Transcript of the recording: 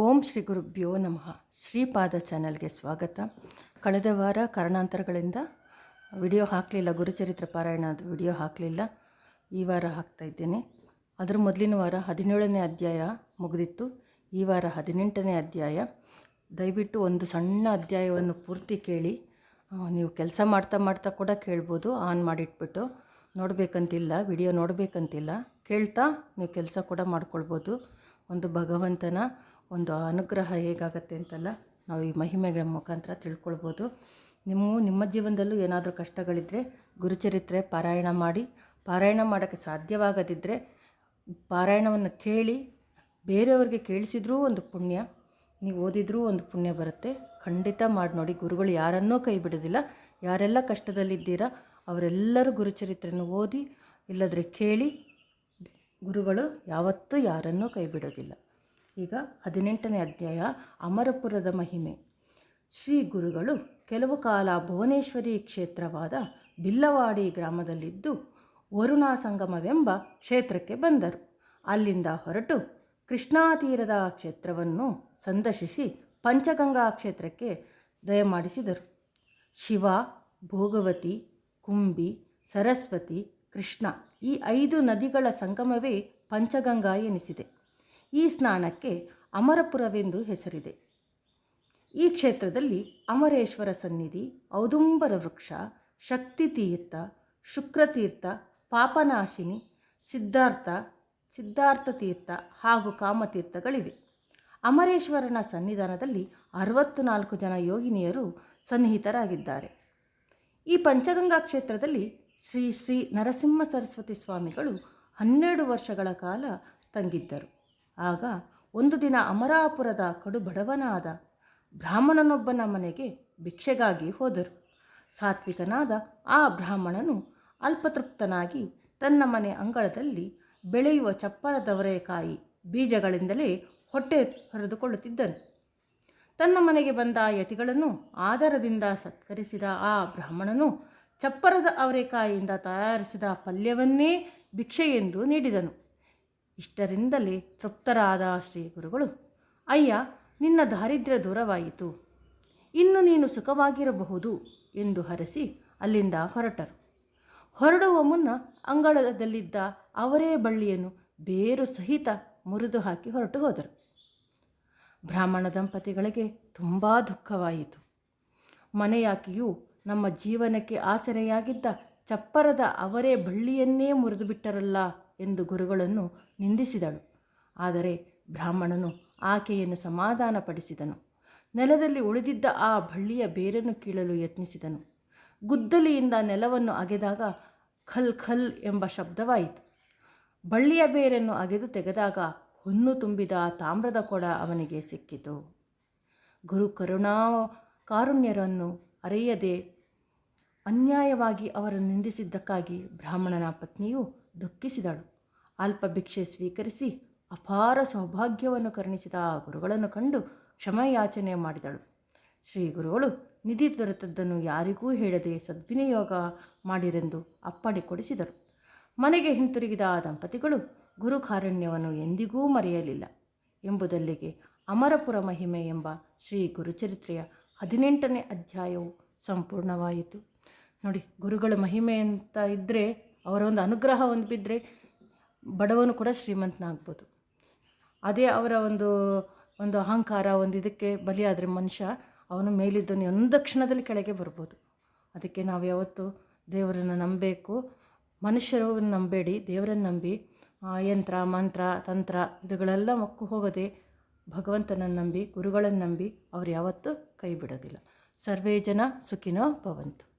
ಓಂ ಶ್ರೀ ಗುರುಭ್ಯೋ ನಮಃ. ಶ್ರೀಪಾದ ಚಾನಲ್ಗೆ ಸ್ವಾಗತ. ಕಳೆದ ವಾರ ಕಾರಣಾಂತರಗಳಿಂದ ವಿಡಿಯೋ ಹಾಕಲಿಲ್ಲ, ಗುರುಚರಿತ್ರ ಪಾರಾಯಣದ ವಿಡಿಯೋ ಹಾಕಲಿಲ್ಲ. ಈ ವಾರ ಹಾಕ್ತಾ ಇದ್ದೇನೆ. ಅದರ ಮೊದಲಿನ ವಾರ ಹದಿನೇಳನೇ ಅಧ್ಯಾಯ ಮುಗಿದಿತ್ತು. ಈ ವಾರ ಹದಿನೆಂಟನೇ ಅಧ್ಯಾಯ. ದಯವಿಟ್ಟು ಒಂದು ಸಣ್ಣ ಅಧ್ಯಾಯವನ್ನು ಪೂರ್ತಿ ಕೇಳಿ. ನೀವು ಕೆಲಸ ಮಾಡ್ತಾ ಮಾಡ್ತಾ ಕೂಡ ಕೇಳ್ಬೋದು, ಆನ್ ಮಾಡಿಟ್ಬಿಟ್ಟು. ನೋಡಬೇಕಂತಿಲ್ಲ, ವಿಡಿಯೋ ನೋಡಬೇಕಂತಿಲ್ಲ. ಕೇಳ್ತಾ ನೀವು ಕೆಲಸ ಕೂಡ ಮಾಡ್ಕೊಳ್ಬೋದು. ಒಂದು ಭಗವಂತನ ಒಂದು ಅನುಗ್ರಹ ಹೇಗಾಗತ್ತೆ ಅಂತೆಲ್ಲ ನಾವು ಈ ಮಹಿಮೆಗಳ ಮುಖಾಂತರ ತಿಳ್ಕೊಳ್ಬೋದು. ನಿಮ್ಮ ನಿಮ್ಮ ಜೀವನದಲ್ಲೂ ಏನಾದರೂ ಕಷ್ಟಗಳಿದ್ದರೆ ಗುರುಚರಿತ್ರೆ ಪಾರಾಯಣ ಮಾಡಿ, ಪಾರಾಯಣ ಮಾಡೋಕ್ಕೆ ಸಾಧ್ಯವಾಗದಿದ್ದರೆ ಪಾರಾಯಣವನ್ನು ಕೇಳಿ, ಬೇರೆಯವ್ರಿಗೆ ಕೇಳಿಸಿದ್ರೂ ಒಂದು ಪುಣ್ಯ, ನೀವು ಓದಿದ್ರೂ ಒಂದು ಪುಣ್ಯ ಬರುತ್ತೆ. ಖಂಡಿತ ಮಾಡಿ ನೋಡಿ, ಗುರುಗಳು ಯಾರನ್ನೂ ಕೈ ಬಿಡೋದಿಲ್ಲ. ಯಾರೆಲ್ಲ ಕಷ್ಟದಲ್ಲಿದ್ದೀರಾ, ಅವರೆಲ್ಲರೂ ಗುರುಚರಿತ್ರೆಯನ್ನು ಓದಿ, ಇಲ್ಲದ್ರೆ ಕೇಳಿ, ಗುರುಗಳು ಯಾವತ್ತೂ ಯಾರನ್ನೂ ಕೈ ಬಿಡೋದಿಲ್ಲ. ಈಗ ಹದಿನೆಂಟನೇ ಅಧ್ಯಾಯ, ಅಮರಪುರದ ಮಹಿಮೆ. ಶ್ರೀ ಗುರುಗಳು ಕೆಲವು ಕಾಲ ಭುವನೇಶ್ವರಿ ಕ್ಷೇತ್ರವಾದ ಬಿಲ್ಲವಾಡಿ ಗ್ರಾಮದಲ್ಲಿದ್ದು ವರುಣಾ ಸಂಗಮವೆಂಬ ಕ್ಷೇತ್ರಕ್ಕೆ ಬಂದರು. ಅಲ್ಲಿಂದ ಹೊರಟು ಕೃಷ್ಣಾ ತೀರದ ಕ್ಷೇತ್ರವನ್ನು ಸಂದರ್ಶಿಸಿ ಪಂಚಗಂಗಾ ಕ್ಷೇತ್ರಕ್ಕೆ ದಯಮಾಡಿಸಿದರು ಶಿವ, ಭೋಗವತಿ, ಕುಂಬಿ, ಸರಸ್ವತಿ, ಕೃಷ್ಣ ಈ ಐದು ನದಿಗಳ ಸಂಗಮವೇ ಪಂಚಗಂಗಾ ಎನಿಸಿದೆ. ಈ ಸ್ನಾನಕ್ಕೆ ಅಮರಪುರವೆಂದು ಹೆಸರಿದೆ. ಈ ಕ್ಷೇತ್ರದಲ್ಲಿ ಅಮರೇಶ್ವರ ಸನ್ನಿಧಿ, ಔದುಂಬರ ವೃಕ್ಷ, ಶಕ್ತಿ ತೀರ್ಥ, ಶುಕ್ರತೀರ್ಥ, ಪಾಪನಾಶಿನಿ, ಸಿದ್ಧಾರ್ಥ ಸಿದ್ಧಾರ್ಥ ತೀರ್ಥ ಹಾಗೂ ಕಾಮತೀರ್ಥಗಳಿವೆ. ಅಮರೇಶ್ವರನ ಸನ್ನಿಧಾನದಲ್ಲಿ ಅರವತ್ತು ನಾಲ್ಕು ಜನ ಯೋಗಿನಿಯರು ಸನ್ನಿಹಿತರಾಗಿದ್ದಾರೆ. ಈ ಪಂಚಗಂಗಾ ಕ್ಷೇತ್ರದಲ್ಲಿ ಶ್ರೀ ಶ್ರೀ ನರಸಿಂಹ ಸರಸ್ವತಿ ಸ್ವಾಮಿಗಳು ಹನ್ನೆರಡು ವರ್ಷಗಳ ಕಾಲ ತಂಗಿದ್ದರು. ಆಗ ಒಂದು ದಿನ ಅಮರಾಪುರದ ಕಡು ಬಡವನಾದ ಬ್ರಾಹ್ಮಣನೊಬ್ಬನ ಮನೆಗೆ ಭಿಕ್ಷೆಗಾಗಿ ಹೋದರು. ಸಾತ್ವಿಕನಾದ ಆ ಬ್ರಾಹ್ಮಣನು ಅಲ್ಪತೃಪ್ತನಾಗಿ ತನ್ನ ಮನೆ ಅಂಗಳದಲ್ಲಿ ಬೆಳೆಯುವ ಚಪ್ಪರದವರೆಕಾಯಿ ಬೀಜಗಳಿಂದಲೇ ಹೊಟ್ಟೆ ಹೊರೆದುಕೊಳ್ಳುತ್ತಿದ್ದನು. ತನ್ನ ಮನೆಗೆ ಬಂದ ಯತಿಗಳನ್ನು ಆದರದಿಂದ ಸತ್ಕರಿಸಿದ ಆ ಬ್ರಾಹ್ಮಣನು ಚಪ್ಪರದ ಅವರೆಕಾಯಿಯಿಂದ ತಯಾರಿಸಿದ ಪಲ್ಯವನ್ನೇ ಭಿಕ್ಷೆ ಎಂದು ನೀಡಿದನು. ಇಷ್ಟರಿಂದಲೇ ತೃಪ್ತರಾದ ಶ್ರೀ ಗುರುಗಳು ಅಯ್ಯ, ನಿನ್ನ ದಾರಿದ್ರ್ಯ ದೂರವಾಯಿತು. ಇನ್ನು ನೀನು ಸುಖವಾಗಿರಬಹುದು ಎಂದು ಹರಸಿ ಅಲ್ಲಿಂದ ಹೊರಟರು. ಹೊರಡುವ ಮುನ್ನ ಅಂಗಳದಲ್ಲಿದ್ದ ಅವರೇ ಬಳ್ಳಿಯನ್ನು ಬೇರು ಸಹಿತ ಮುರಿದು ಹಾಕಿ ಹೊರಟು ಹೋದರು. ಬ್ರಾಹ್ಮಣ ದಂಪತಿಗಳಿಗೆ ತುಂಬ ದುಃಖವಾಯಿತು. ಮನೆಯಾಕಿಯು ನಮ್ಮ ಜೀವನಕ್ಕೆ ಆಸರೆಯಾಗಿದ್ದ ಚಪ್ಪರದ ಅವರೇ ಬಳ್ಳಿಯನ್ನೇ ಮುರಿದು ಬಿಟ್ಟರಲ್ಲ ಎಂದು ಗುರುಗಳನ್ನು ನಿಂದಿಸಿದಳು. ಆದರೆ ಬ್ರಾಹ್ಮಣನು ಆಕೆಯನ್ನು ಸಮಾಧಾನಪಡಿಸಿದನು. ನೆಲದಲ್ಲಿ ಉಳಿದಿದ್ದ ಆ ಬಳ್ಳಿಯ ಬೇರನ್ನು ಕೀಳಲು ಯತ್ನಿಸಿದನು. ಗುದ್ದಲಿಯಿಂದ ನೆಲವನ್ನು ಅಗೆದಾಗ ಖಲ್ ಖಲ್ ಎಂಬ ಶಬ್ದವಾಯಿತು. ಬಳ್ಳಿಯ ಬೇರನ್ನು ಅಗೆದು ತೆಗೆದಾಗ ಹುನ್ನು ತುಂಬಿದ ತಾಮ್ರದ ಕೊಡ ಅವನಿಗೆ ಸಿಕ್ಕಿತು. ಗುರು ಕರುಣಾ ಕಾರುಣ್ಯರನ್ನು ಅರೆಯದೆ ಅನ್ಯಾಯವಾಗಿ ಅವರನ್ನು ನಿಂದಿಸಿದ್ದಕ್ಕಾಗಿ ಬ್ರಾಹ್ಮಣನ ಪತ್ನಿಯು ದುಃಖಿಸಿದಳು. ಅಲ್ಪ ಭಿಕ್ಷೆ ಸ್ವೀಕರಿಸಿ ಅಪಾರ ಸೌಭಾಗ್ಯವನ್ನು ಕರುಣಿಸಿದ ಆ ಗುರುಗಳನ್ನು ಕಂಡು ಕ್ಷಮಯಾಚನೆ ಮಾಡಿದಳು. ಶ್ರೀ ಗುರುಗಳು, ನಿಧಿ ದೊರೆತದ್ದನ್ನು ಯಾರಿಗೂ ಹೇಳದೆ ಸದ್ವಿನಿಯೋಗ ಮಾಡಿರೆಂದು ಅಪ್ಪಣೆ ಕೊಡಿಸಿದರು. ಮನೆಗೆ ಹಿಂತಿರುಗಿದ ಆ ದಂಪತಿಗಳು ಗುರುಕಾರಣ್ಯವನ್ನು ಎಂದಿಗೂ ಮರೆಯಲಿಲ್ಲ. ಎಂಬುದಲ್ಲಿಗೆ ಅಮರಪುರ ಮಹಿಮೆ ಎಂಬ ಶ್ರೀ ಗುರುಚರಿತ್ರೆಯ ಹದಿನೆಂಟನೇ ಅಧ್ಯಾಯವು ಸಂಪೂರ್ಣವಾಯಿತು. ನೋಡಿ, ಗುರುಗಳ ಮಹಿಮೆ ಅಂತ ಇದ್ದರೆ ಅವರ ಒಂದು ಅನುಗ್ರಹ ಒಂದು ಬಿದ್ದರೆ ಬಡವನು ಕೂಡ ಶ್ರೀಮಂತನಾಗ್ಬೋದು. ಅದೇ ಅವರ ಒಂದು ಒಂದು ಅಹಂಕಾರ, ಒಂದು ಇದಕ್ಕೆ ಬಲಿಯಾದರೆ ಮನುಷ್ಯ, ಅವನು ಮೇಲಿದ್ದನು ಒಂದು ಕ್ಷಣದಲ್ಲಿ ಕೆಳಗೆ ಬರ್ಬೋದು. ಅದಕ್ಕೆ ನಾವು ಯಾವತ್ತು ದೇವರನ್ನು ನಂಬಬೇಕು. ಮನುಷ್ಯರು ನಂಬೇಡಿ, ದೇವರನ್ನು ನಂಬಿ ಯಂತ್ರ, ಮಂತ್ರ, ತಂತ್ರ, ಇದುಗಳೆಲ್ಲ ಮಕ್ಕು ಹೋಗದೆ ಭಗವಂತನನ್ನು ನಂಬಿ, ಗುರುಗಳನ್ನು ನಂಬಿ ಅವ್ರು ಯಾವತ್ತೂ ಕೈ ಬಿಡೋದಿಲ್ಲ. ಸರ್ವೇ ಜನ ಸುಖಿನೋ ಭವಂತು.